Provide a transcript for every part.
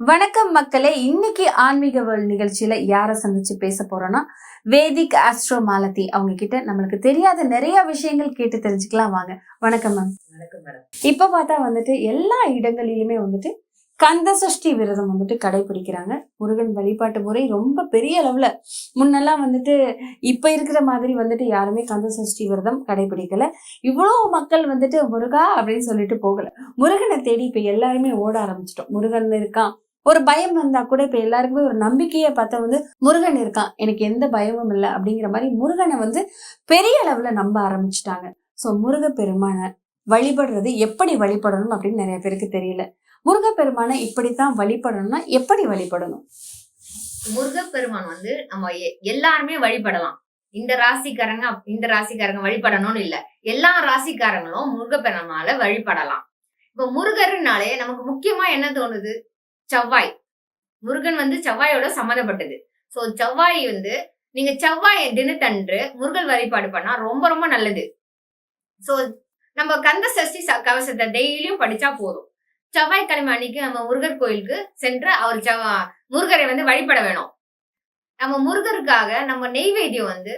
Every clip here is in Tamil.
வணக்கம் மக்களே. இன்னைக்கு ஆன்மீக வேர்ல்ட் நிகழ்ச்சியில யாரை சந்திச்சு பேச போறோம்னா வேதிக் ஆஸ்ட்ரோ மாலதி அவங்க கிட்ட நம்மளுக்கு தெரியாத நிறைய விஷயங்கள் கேட்டு தெரிஞ்சுக்கலாம் வாங்க. வணக்கம் மேம் வணக்கம் மேடம் இப்ப பார்த்தா வந்துட்டு எல்லா இடங்களிலுமே வந்துட்டு கந்த சஷ்டி விரதம் வந்துட்டு கடைபிடிக்கிறாங்க. முருகன் வழிபாட்டு முறை ரொம்ப பெரிய அளவுல. முன்னெல்லாம் வந்துட்டு இப்ப இருக்கிற மாதிரி வந்துட்டு யாருமே கந்த சஷ்டி விரதம் கடைபிடிக்கல. இவ்வளவு மக்கள் வந்துட்டு முருகா அப்படின்னு சொல்லிட்டு போகல. முருகனை தேடி இப்ப எல்லாருமே ஓட ஆரம்பிச்சிட்டோம். முருகன் இருக்கான். ஒரு பயம் வந்தா கூட இப்ப எல்லாருக்குமே ஒரு நம்பிக்கையை பார்த்தா வந்து முருகன் இருக்கான். எனக்கு எந்த பயமும் இல்லை அப்படிங்கிற மாதிரி முருகனை வந்து பெரிய அளவுல நம்ப ஆரம்பிச்சிட்டாங்க. ஸோ முருக பெருமானை வழிபடுறது எப்படி வழிபடணும் அப்படின்னு நிறைய பேருக்கு தெரியல. முருகப்பெருமானை இப்படித்தான் வழிபடணும்னா எப்படி வழிபடணும்? முருகப்பெருமான் வந்து நம்ம எ- எல்லாருமே வழிபடலாம். இந்த ராசிக்காரங்க இந்த ராசிக்காரங்க வழிபடணும்னு இல்ல. எல்லா ராசிக்காரங்களும் முருகப்பெருமானால வழிபடலாம். இப்ப முருகர்னாலே நமக்கு முக்கியமா என்ன தோணுது? செவ்வாய். முருகன் வந்து செவ்வாயோட சம்மந்தப்பட்டது. ஸோ செவ்வாய் வந்து நீங்க செவ்வாய் தினத்தன்று முருகன் வழிபாடு பண்ணா ரொம்ப ரொம்ப நல்லது. ஸோ நம்ம கந்த சஷ்டி ச- கவசத்தை டெய்லியும் படிச்சா போதும். செவ்வாய்க்கிழமை அன்னைக்கு நம்ம முருகர் கோயிலுக்கு சென்று அவர் செவ்வா முருகரை வந்து வழிபட வேணும். நம்ம முருகருக்காக நம்ம நெய்வேத்தியம் வந்து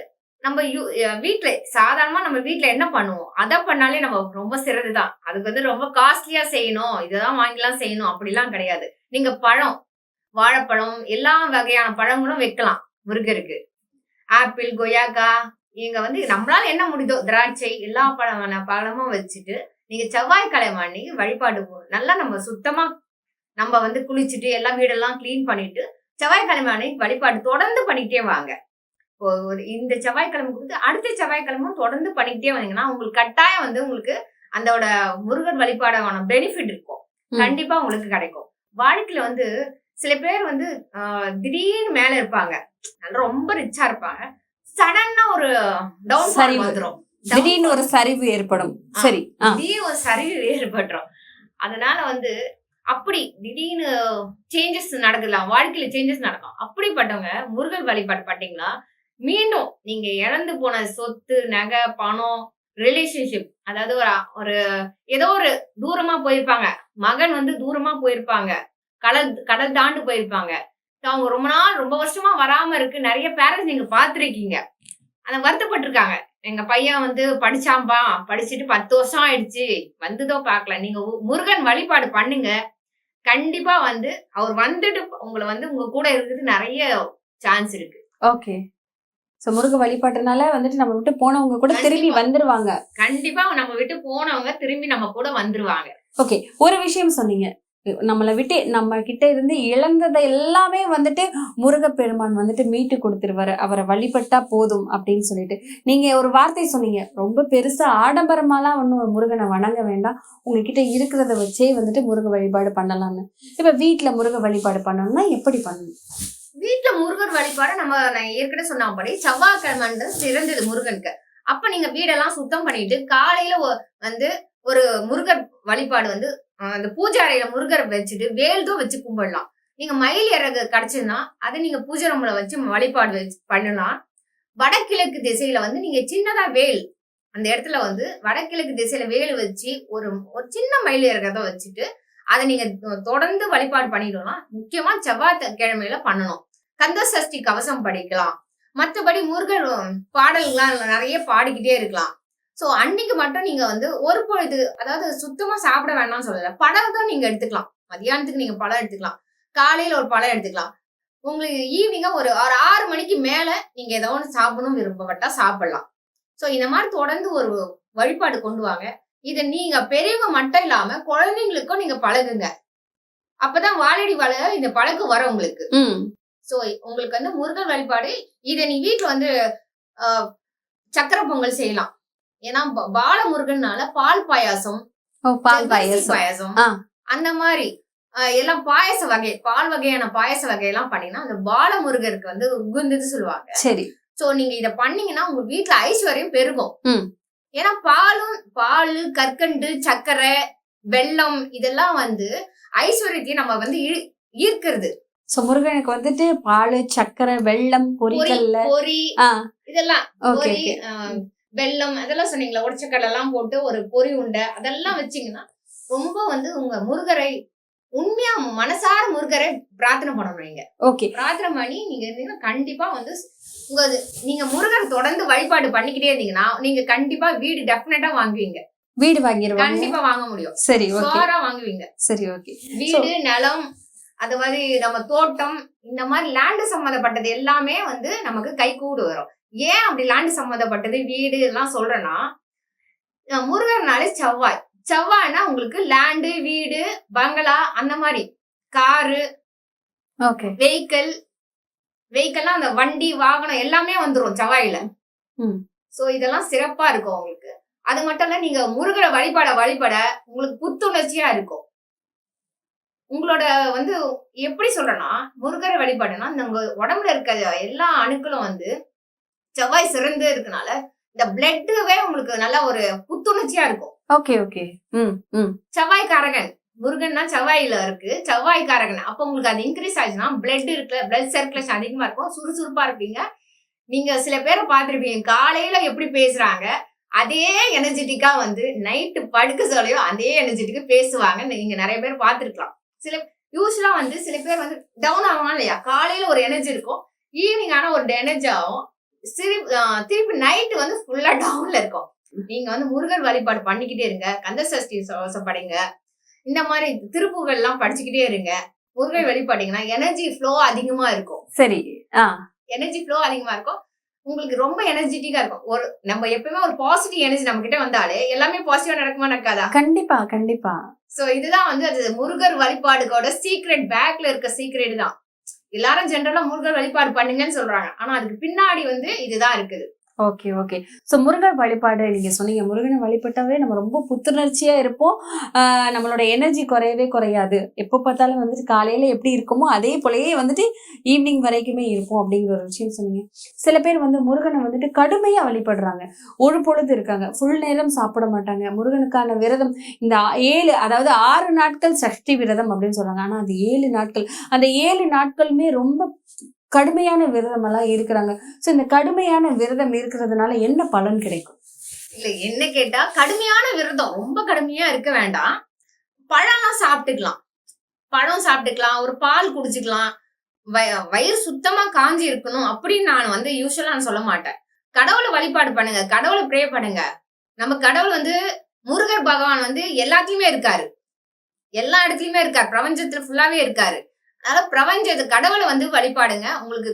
நம்ம யூ- வீட்டில் சாதாரணமாக நம்ம வீட்டில் என்ன பண்ணுவோம்? அதை பண்ணாலே நம்ம ரொம்ப சிறதுதான் அதுக்கு வந்து ரொம்ப காஸ்ட்லியாக செய்யணும். இதெல்லாம் வாங்கிலாம் செய்யணும். அப்படிலாம் கிடையாது. நீங்கள் பழம் வாழைப்பழம் எல்லா வகையான பழங்களும் வைக்கலாம் முருகருக்கு. ஆப்பிள் கொய்யாக்கா இங்கே வந்து நம்மளால என்ன முடியுதோ திராட்சை எல்லா பழமான பழமும் வச்சுட்டு நீங்கள் செவ்வாய்க்கிழமை அன்னைக்கு வழிபாடு நல்லா நம்ம சுத்தமாக நம்ம வந்து குளிச்சுட்டு எல்லா வீடெல்லாம் க்ளீன் பண்ணிட்டு செவ்வாய்க்கிழமை அன்னைக்கு வழிபாடு தொடர்ந்து பண்ணிக்கிட்டே வாங்க. ஒரு இந்த செவ்வாய்க்கிழமை கொடுத்து அடுத்த செவ்வாய்க்கிழமும் தொடர்ந்து பண்ணிக்கிட்டே வந்தீங்கன்னா உங்களுக்கு கட்டாயம் வந்து உங்களுக்கு அதோட முருகர் வழிபாடான பெனிஃபிட் இருக்கும். கண்டிப்பா உங்களுக்கு கிடைக்கும். வாழ்க்கையில வந்து சில பேர் வந்து திடீர்னு மேல இருப்பாங்க. ரொம்ப ரிச்சா இருப்பாங்க. சடனா ஒரு டவுன் சரிவு. வந்துரும். திடீர்னு ஒரு சரிவு ஏற்படும். சரி. திடீர்னு ஒரு சரிவு ஏற்பட்டுரும். அதனால வந்து அப்படி திடீர்னு சேஞ்சஸ் நடக்கலாம் வாழ்க்கையில சேஞ்சஸ் நடக்கும். அப்படிப்பட்டவங்க முருகன் வழிபாடு பண்ணீங்களா மீண்டும் நீங்க இழந்து போன சொத்து நகை பணம் ரிலேஷன்ஷிப் அதாவது ஒரு ஒரு ஏதோ ஒரு தூரமா போயிருப்பாங்க. மகன் வந்து தூரமா போயிருப்பாங்க. கடல் கடல் தாண்டு போயிருப்பாங்க. அவங்க ரொம்ப நாள் ரொம்ப வருஷமா வராம இருக்கு. நிறைய பேரண்ட்ஸ் நீங்க பாத்திருக்கீங்க அந்த வருத்தப்பட்டிருக்காங்க. எங்க பையன் வந்து படிச்சாம்பா படிச்சுட்டு பத்து வருஷம் ஆயிடுச்சு. வந்துதோ பார்க்கல. நீங்க முருகன் வழிபாடு பண்ணுங்க. கண்டிப்பா வந்து அவர் வந்துட்டு உங்களை வந்து உங்க கூட இருக்கிறது நிறைய சான்ஸ் இருக்கு. ஓகே சோ முருக வழிபாட்டுனால வந்துட்டு நம்ம விட்டு போனவங்க கூட திரும்பி. வந்துருவாங்க. கண்டிப்பா நம்ம விட்டு போனவங்க திரும்பி நம்ம கூட வந்துருவாங்க. ஓகே ஒரு விஷயம் சொன்னீங்க. நம்மளை விட்டு நம்ம கிட்ட இருந்து இழந்ததை எல்லாமே வந்துட்டு முருகப்பெருமான் வந்துட்டு மீட்டு கொடுத்துருவாரு. அவரை வழிபட்டா போதும் அப்படின்னு சொல்லிட்டு. நீங்க ஒரு வார்த்தை சொன்னீங்க. ரொம்ப பெருசா ஆடம்பரமாலாம் ஒன்றும் முருகனை வணங்க வேண்டாம். உங்ககிட்ட இருக்கிறத வச்சே வந்துட்டு முருக வழிபாடு பண்ணலாம்னு. இப்ப வீட்ல முருக வழிபாடு பண்ணணும்னா எப்படி பண்ணணும்? வீட்டுல முருகர் வழிபாடு நம்ம நான் ஏற்கனவே சொன்னபடி செவ்வாய்க்கிழமை சிறந்தது முருகனுக்கு. அப்ப நீங்க வீடெல்லாம் சுத்தம் பண்ணிட்டு காலையில வந்து ஒரு முருகர் வழிபாடு வந்து அந்த பூஜை அறையில முருகரை வச்சுட்டு வேல்தும் வச்சு கும்பிடலாம். நீங்க மயில் இறகு கிடைச்சதுன்னா அதை நீங்க பூஜை ரூம்ல வச்சு வழிபாடு வச்சு பண்ணலாம். வடகிழக்கு திசையில வந்து நீங்க சின்னதா வேல் அந்த இடத்துல வந்து வடகிழக்கு திசையில வேல் வச்சு ஒரு ஒரு சின்ன மயில் இறகத்தை வச்சுட்டு அதை நீங்க தொடர்ந்து வழிபாடு பண்ணிடலாம். முக்கியமா செவ்வாய் கிழமையில பண்ணணும். கந்த சஷ்டி கவசம் படிக்கலாம். மற்றபடி முருகன் பாடல்கள்லாம் நிறைய பாடிக்கிட்டே இருக்கலாம். சோ அன்னைக்கு மட்டும் நீங்க வந்து ஒரு பொழுது அதாவது சுத்தமா சாப்பிட வேண்டாம்னு சொல்லல. பழம் தான் நீங்க எடுத்துக்கலாம். மதியானத்துக்கு நீங்க பழம் எடுத்துக்கலாம். காலையில ஒரு பழம் எடுத்துக்கலாம். உங்களுக்கு ஈவினிங்கா ஒரு ஒரு ஆறு மணிக்கு மேல நீங்க ஏதோ ஒன்று சாப்பிடணும் விருப்பப்பட்டா சாப்பிடலாம். சோ இந்த மாதிரி தொடர்ந்து ஒரு வழிபாடு கொண்டு வாங்க. இதை நீங்க பெரியவங்க மட்டும் இல்லாம குழந்தைங்களுக்கும் நீங்க பழகுங்க. அப்பதான் வாழடி வாழ இந்த பழக்கம் வரும் உங்களுக்கு. சோ உங்களுக்கு வந்து முருகன் வழிபாடு இதை நீ வீட்டுல வந்து சக்கரை பொங்கல் செய்யலாம். ஏன்னா பால முருகன்னால பால் பாயாசம் பால் பாயசம். பாயாசம். அந்த மாதிரி எல்லாம் பாயச வகை பால் வகையான பாயச வகையெல்லாம் பண்ணீங்கன்னா அந்த பால முருகருக்கு வந்து உகுந்தது சொல்லுவாங்க. சரி. சோ நீங்க இத பண்ணீங்கன்னா உங்க வீட்டுல ஐஸ்வர்யம் பெருகும். ஏன்னா பாலும் பால் கற்கண்டு சர்க்கரை வெல்லம் இதெல்லாம் வந்து ஐஸ்வர்யத்தையும் நம்ம வந்து ஈர்க்கிறது. சோ முருகனுக்கு வந்துட்டு பால் சக்கரை வெல்லம் பொரி பொரிகல்ல பொரி இதெல்லாம் ஓகே வெல்லம் அதெல்லாம் சொன்னீங்களா? உடச்சக்கடலை எல்லாம் போட்டு ஒரு பொரி உண்டை. அதெல்லாம் வச்சீங்கன்னா ரொம்ப வந்து உங்க முருகரை உண்மையா மனசார முருகரை பிரார்த்தனை பண்ணணும் நீங்க. ஓகே பிரார்த்தனை பண்ணி நீங்க இருந்தீங்கன்னா கண்டிப்பா வந்து உங்க நீங்க முருகர் தொடர்ந்து வழிபாடு பண்ணிக்கிட்டே இருந்தீங்கன்னா நீங்க கண்டிப்பா வீடு டெஃபினட்டா வாங்குவீங்க. வீடு வாங்கிடுவாங்க கண்டிப்பா வாங்க முடியும். சரி ஓகே சோரா வாங்குவீங்க. சரி ஓகே வீடு நிலம் அது மாதிரி நம்ம தோட்டம் இந்த மாதிரி லேண்டு சம்மந்தப்பட்டது எல்லாமே வந்து நமக்கு கை கூடு வரும். ஏன் அப்படி லேண்டு சம்மந்தப்பட்டது வீடு எல்லாம் சொல்றேன்னா முருகர்னாலே செவ்வாய். செவ்வாய்னா உங்களுக்கு லேண்டு வீடு பங்களா அந்த மாதிரி. காரு ஓகே வெஹிக்கிள் வெஹிக்கிள்லாம் அந்த வண்டி வாகனம் எல்லாமே வந்துரும் செவ்வாயில. சோ இதெல்லாம் சிறப்பா இருக்கும் உங்களுக்கு. அது மட்டும் இல்ல நீங்க முருகரை வழிபட வழிபட உங்களுக்கு புத்துணர்ச்சியா இருக்கும். உங்களோட வந்து எப்படி சொல்றேன்னா முருகரை வழிபாடுனா உங்க உடம்புல இருக்க எல்லா அணுக்களும் வந்து செவ்வாய் சிறந்து இருக்கனால இந்த பிளட்டுவே உங்களுக்கு நல்ல ஒரு புத்துணர்ச்சியா இருக்கும். Okay okay. ம் ம். செவ்வாய்க்காரகன். முருகன்னா செவ்வாயில இருக்கு. செவ்வாய்க்காரகன். அப்ப உங்களுக்கு அது இன்க்ரீஸ் ஆச்சுன்னா பிளட் இருக்குல்ல பிளட் சர்க்குலேஷன் அதிகமா இருக்கும். சுறுசுறுப்பா இருப்பீங்க. நீங்க சில பேரை பார்த்திருப்பீங்க. காலையில எப்படி பேசுறாங்க அதே எனர்ஜெட்டிக்கா வந்து நைட்டு படுக்க சொல்லையோ அதே எனர்ஜெட்டிக்கா பேசுவாங்க நீங்க நிறைய பேர் பார்த்திருக்கலாம். சில யூஸ்வலா வந்து சில பேர் வந்து டவுன் ஆகலாம் இல்லையா? காலையில ஒரு எனர்ஜி இருக்கும். ஈவினிங் ஆனா ஒரு எனர்ஜி ஆகும். ஆஹ் திருப்பி நைட்டு வந்து ஃபுல்லா டவுன்ல இருக்கும். நீங்க வந்து முருகர் வழிபாடு பண்ணிக்கிட்டே இருங்க. கந்த சஷ்டி சவசம் படிங்க இந்த மாதிரி திருப்புகள் எல்லாம் படிச்சுக்கிட்டே இருங்க. முருகர் வழிபாட்டீங்கன்னா எனர்ஜி ஃப்ளோ அதிகமா இருக்கும். சரி எனர்ஜி ஃப்ளோ அதிகமா இருக்கும். உங்களுக்கு ரொம்ப எனர்ஜெட்டிக்கா இருக்கும். ஒரு நம்ம எப்பவுமே ஒரு பாசிட்டிவ் எனர்ஜி நம்ம கிட்ட வந்தாலே எல்லாமே பாசிட்டிவா நடக்குமா நடக்காதா? கண்டிப்பா கண்டிப்பா. சோ இதுதான் வந்து அது முருகர் வழிபாடுகளோட சீக்ரெட் பேக்ல இருக்க சீக்ரெட் தான். எல்லாரும் ஜென்ரலா முருகர் வழிபாடு பண்ணுங்கன்னு சொல்றாங்க. ஆனா அதுக்கு பின்னாடி வந்து இதுதான் இருக்குது. ஓகே ஓகே ஸோ முருகன் வழிபாடு நீங்க சொன்னீங்க. முருகனை வழிபட்டாவே நம்ம ரொம்ப புத்துணர்ச்சியா இருப்போம். நம்மளோட எனர்ஜி குறையவே குறையாது. எப்போ பார்த்தாலும் வந்துட்டு காலையில எப்படி இருக்குமோ அதே போலயே வந்துட்டு ஈவினிங் வரைக்குமே இருப்போம் அப்படிங்கிற ஒரு விஷயம் சொன்னீங்க. சில பேர் வந்து முருகனை வந்துட்டு கடுமையா வழிபடுறாங்க. ஒரு பொழுது இருக்காங்க. ஃபுல் நேரம் சாப்பிட மாட்டாங்க. முருகனுக்கான விரதம் இந்த ஏழு அதாவது ஆறு நாட்கள் சஷ்டி விரதம் அப்படின்னு சொல்றாங்க. ஆனா அது ஏழு நாட்கள் அந்த ஏழு நாட்களுமே ரொம்ப கடுமையான விரதம் எல்லாம் இருக்கிறாங்க. ஸோ இந்த கடுமையான விரதம் இருக்கிறதுனால என்ன பலன் கிடைக்கும்? இல்ல என்ன கேட்டா கடுமையான விரதம் ரொம்ப கடுமையா இருக்க வேண்டாம். பழம்லாம் சாப்பிட்டுக்கலாம். பழம் சாப்பிட்டுக்கலாம். ஒரு பால் குடிச்சுக்கலாம். வய- வயிறு சுத்தமா காஞ்சி இருக்கணும் அப்படின்னு நான் வந்து யூஸ்வலா நான் சொல்ல மாட்டேன். கடவுளை வழிபாடு பண்ணுங்க. கடவுளை ப்ரே பண்ணுங்க. நம்ம கடவுள் வந்து முருகர் பகவான் வந்து எல்லாத்தையுமே இருக்காரு. எல்லா இடத்துலயுமே இருக்காரு. பிரபஞ்சத்துல ஃபுல்லாவே இருக்காரு. அதனால பிரபஞ்ச கடவுளை வந்து வழிபாடுங்க. உங்களுக்கு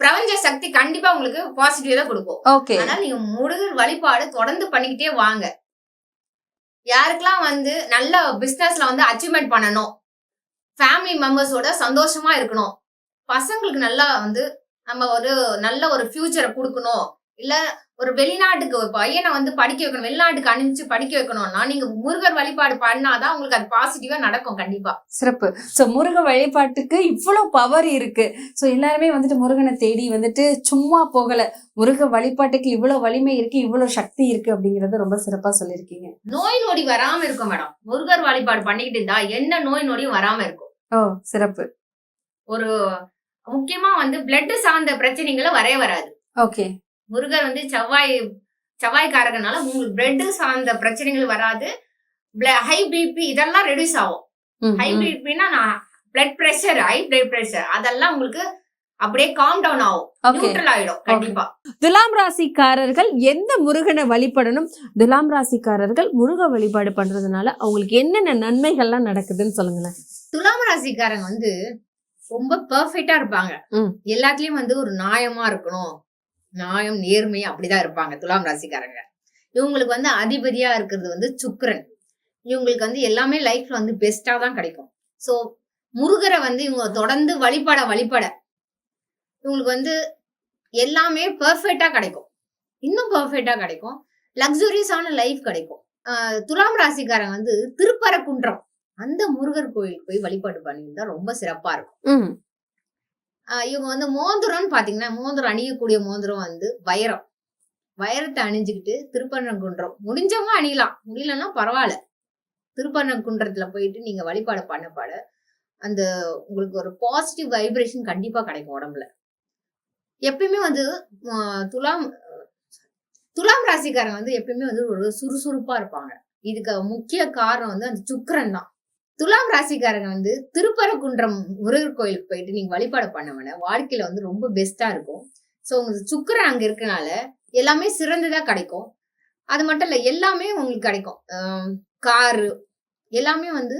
பிரபஞ்ச சக்தி கண்டிப்பா உங்களுக்கு பாசிட்டிவ் தான் கொடுக்கும். ஓகே. அதனால நீங்க முருகர் வழிபாடு தொடர்ந்து பண்ணிக்கிட்டே வாங்க. யாருக்கெல்லாம் வந்து நல்ல பிசினஸ்ல வந்து அச்சீவ்மெண்ட் பண்ணணும் ஃபேமிலி மெம்பர்ஸோட சந்தோஷமா இருக்கணும் பசங்களுக்கு நல்லா வந்து நம்ம ஒரு நல்ல ஒரு ஃபியூச்சரை கொடுக்கணும் இல்ல ஒரு வெளிநாட்டுக்கு ஒரு பையனை வந்து படிக்க வைக்கணும் வெளிநாட்டுக்கு அனுப்பிச்சு படிக்க வைக்கணும்னா நீங்க முருகர் வழிபாடு பண்ணாதான் உங்களுக்கு அது பாசிட்டிவா நடக்கும் கண்டிப்பா. சிறப்பு. ஸோ முருக வழிபாட்டுக்கு இவ்வளோ பவர் இருக்கு. ஸோ எல்லாருமே வந்துட்டு முருகனை தேடி வந்துட்டு சும்மா போகல. முருக வழிபாட்டுக்கு இவ்வளோ வலிமை இருக்கு இவ்வளோ சக்தி இருக்கு அப்படிங்கறத ரொம்ப சிறப்பா சொல்லியிருக்கீங்க. நோய் நொடி வராம இருக்கும் மேடம். முருகர் வழிபாடு பண்ணிக்கிட்டு இருந்தா என்ன நோய் நொடியும் வராம இருக்கும். ஓ சிறப்பு. ஒரு முக்கியமா வந்து பிளட் சார்ந்த பிரச்சனைகளை வரவே வராது. ஓகே முருகர் வந்து செவ்வாய் செவ்வாய்க்காரகனால உங்களுக்கு பிளட் சார்ந்த பிரச்சனைகள் வராது. ஹை பிபி இதெல்லாம் ரெடியூஸ் ஆகும். ஹை. பிபினா நான் blood pressure high blood pressure அதெல்லாம் உங்களுக்கு அப்படியே காம் டவுன் ஆகும். நியூட்ரல் ஆயிடும் கண்டிப்பா. துலாம் ராசிக்காரர்கள் எந்த முருகனை வழிபடணும்? துலாம் ராசிக்காரர்கள் முருக வழிபாடு பண்றதுனால அவங்களுக்கு என்னென்ன நன்மைகள்லாம் நடக்குதுன்னு சொல்லுங்களேன். துலாம் ராசிக்காரங்க வந்து ரொம்ப பெர்ஃபெக்ட்டா இருப்பாங்க. எல்லாத்துலயும் வந்து ஒரு நியாயமா இருக்கணும். நியாயம் நேர்மை அப்படிதான் இருப்பாங்க துலாம் ராசிக்காரங்க. இவங்களுக்கு வந்து அதிபதியா இருக்கிறது வந்து சுக்கரன். இவங்களுக்கு வந்து எல்லாமே லைஃப்ல வந்து பெஸ்டா தான் கிடைக்கும். சோ முருகரை வந்து இவங்க தொடர்ந்து வழிபட வழிபட இவங்களுக்கு வந்து எல்லாமே பர்ஃபெக்டா கிடைக்கும். இன்னும் பர்ஃபெக்டா கிடைக்கும். லக்ஸுரியஸான லைஃப் கிடைக்கும். ஆஹ் துலாம் ராசிக்காரன் வந்து திருப்பரக்குன்றம் அந்த முருகர் கோயிலுக்கு போய் வழிபாடு பண்ணியிருந்தா ரொம்ப சிறப்பா இருக்கும். இவங்க வந்து மோந்திரம்னு பாத்தீங்கன்னா மோந்திரம் அணியக்கூடிய மோதிரம் வந்து வைரம். வைரத்தை அணிஞ்சுக்கிட்டு திருப்பரங்குன்றம். முடிஞ்சவங்க அணியலாம். முடியலன்னா பரவாயில்ல. திருப்பரங்குன்றத்துல போயிட்டு நீங்க வழிபாடு பண்ண பாட அந்த உங்களுக்கு ஒரு பாசிட்டிவ் வைப்ரேஷன் கண்டிப்பா கிடைக்கும் உடம்புல. எப்பயுமே வந்து துலாம் துலாம் ராசிக்காரங்க வந்து எப்பயுமே வந்து ஒரு சுறுசுறுப்பா இருப்பாங்க. இதுக்கு முக்கிய காரணம் வந்து அந்த சுக்கரன் தான். துலாம் ராசிக்காரங்க வந்து திருப்பரங்குன்றம் முருகர் கோயிலுக்கு போயிட்டு நீங்க வழிபாடு பண்ணவன வாழ்க்கையில வந்து ரொம்ப பெஸ்டா இருக்கும். ஸோ உங்களுக்கு சுக்கிரன் அங்க இருக்கனால எல்லாமே சிறந்ததா கிடைக்கும். அது மட்டும் இல்ல எல்லாமே உங்களுக்கு கிடைக்கும். காரு எல்லாமே வந்து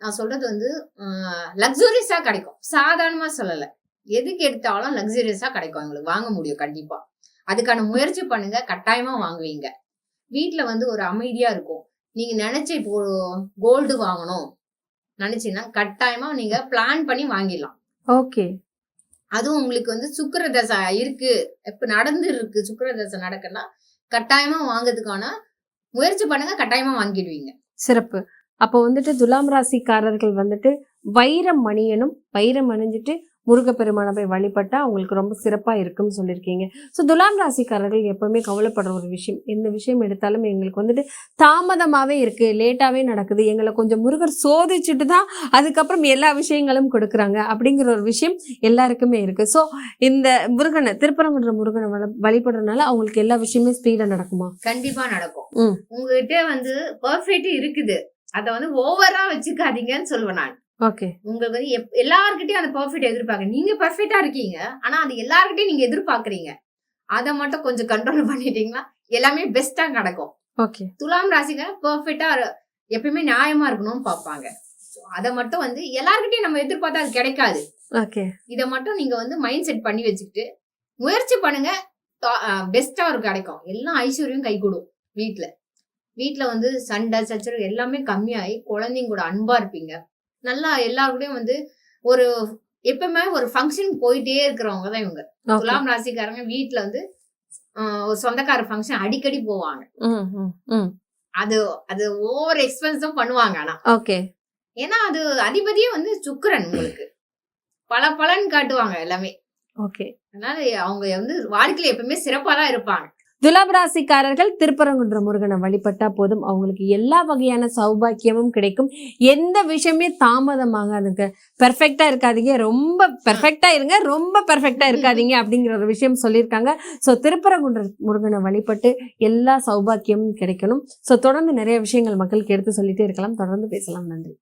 நான் சொல்றது வந்து லக்ஸூரியஸா கிடைக்கும். சாதாரணமா சொல்லல. எதுக்கு எடுத்தாலும் லக்ஸூரியஸா கிடைக்கும். எங்களுக்கு வாங்க முடியும் கண்டிப்பா. அதுக்கான முயற்சி பண்ணுங்க கட்டாயமா வாங்குவீங்க. வீட்டுல வந்து ஒரு அமைதியா இருக்கும். நீங்க நினைச்ச இப்போ கோல்டு வாங்கணும். நினைச்சீங்கன்னா கட்டாயமா நீங்க பிளான் பண்ணி வாங்கிடலாம். ஓகே. அதுவும் உங்களுக்கு வந்து சுக்கிர தசை இருக்கு. இப்ப நடந்து இருக்கு சுக்கிர தசை நடக்குன்னா கட்டாயமா வாங்குறதுக்கான முயற்சி பண்ணுங்க கட்டாயமா வாங்கிடுவீங்க. சிறப்பு. அப்போ வந்துட்டு துலாம் ராசிக்காரர்கள் வந்துட்டு வைரம் மணியனும் வைரம் அணிஞ்சிட்டு முருகப்பெருமானை போய் வழிபட்டா அவங்களுக்கு ரொம்ப சிறப்பா இருக்கும்னு சொல்லியிருக்கீங்க. ஸோ துலாம் ராசிக்காரர்கள் எப்பவுமே கவலைப்படுற ஒரு விஷயம். எந்த விஷயம் எடுத்தாலும் எங்களுக்கு வந்துட்டு தாமதமாவே இருக்கு லேட்டாவே நடக்குது. எங்களை கொஞ்சம் முருகர் சோதிச்சுட்டு தான் அதுக்கப்புறம் எல்லா விஷயங்களும் கொடுக்குறாங்க அப்படிங்கிற ஒரு விஷயம் எல்லாருக்குமே இருக்கு. ஸோ இந்த முருகனை திருப்பரங்குன்ற முருகனை வள- வழிபடுறதுனால அவங்களுக்கு எல்லா விஷயமே ஸ்பீடா நடக்குமா? கண்டிப்பா நடக்கும். ம். உங்ககிட்ட வந்து பர்ஃபெக்ட் இருக்குது. அத வந்து ஓவரா வச்சுக்காதீங்கன்னு சொல்லுவேன் நான். ஓகே. உங்களுக்கு வந்து எப்- எல்லார்கிட்டயும் அந்த பர்ஃபெக்ட் எதிர்பார்க்க நீங்க பர்ஃபெக்டா இருக்கீங்க ஆனா அது எல்லார்கிட்டயும் நீங்க எதிர்பார்க்கறீங்க. அதை மட்டும் கொஞ்சம் கண்ட்ரோல் பண்ணிட்டீங்கன்னா எல்லாமே பெஸ்டா நடக்கும். ஓகே. துலாம் ராசிங்க பர்ஃபெக்டா எப்பயுமே நியாயமா இருக்கணும்னு பார்ப்பாங்க. அதை மட்டும் வந்து எல்லார்கிட்டயும் நம்ம எதிர்பார்த்தா அது கிடைக்காது. ஓகே. இதை மட்டும் நீங்க வந்து மைண்ட் செட் பண்ணி வச்சுக்கிட்டு முயற்சி பண்ணுங்க பெஸ்டா ஒரு கிடைக்கும். எல்லாம் ஐஸ்வர்யம் கை கூடும் வீட்ல. வீட்ல வந்து சண்டை சச்சரவு எல்லாமே கம்மியாகி குழந்தைங்க கூட அன்பா இருப்பீங்க. நல்லா எல்லாருக்கூடயும் வந்து ஒரு எப்பவுமே ஒரு ஃபங்க்ஷன் போயிட்டே இருக்கிறவங்க தான் இவங்க. துலாம் ராசிக்காரங்க வீட்ல வந்து ஒரு சொந்தக்கார ஃபங்க்ஷன் அடிக்கடி போவாங்க. அது அது ஓவர் எக்ஸ்பென்ஸும் பண்ணுவாங்க ஆனா. ஓகே ஏன்னா அது அதிபதியே வந்து சுக்கிரன் உங்களுக்கு. பல பலன் காட்டுவாங்க எல்லாமே. ஓகே அதனால அவங்க வந்து வாழ்க்கையில எப்பவுமே சிறப்பா தான் இருப்பாங்க. துலாம் ராசிக்காரர்கள் திருப்பரங்குன்ற முருகனை வழிபட்டா போதும். அவங்களுக்கு எல்லா வகையான சௌபாக்கியமும் கிடைக்கும். எந்த விஷயமே தாமதமாகாதுங்க. பெர்ஃபெக்டா இருக்காதீங்க. ரொம்ப பெர்ஃபெக்டா இருங்க. ரொம்ப பெர்ஃபெக்டா இருக்காதீங்க அப்படிங்கிற ஒரு விஷயம் சொல்லியிருக்காங்க. ஸோ திருப்பரங்குன்ற முருகனை வழிபட்டு எல்லா சௌபாக்கியமும் கிடைக்கணும். ஸோ தொடர்ந்து நிறைய விஷயங்கள் மக்களுக்கு எடுத்து சொல்லிட்டே இருக்கலாம். தொடர்ந்து பேசலாம். நன்றி.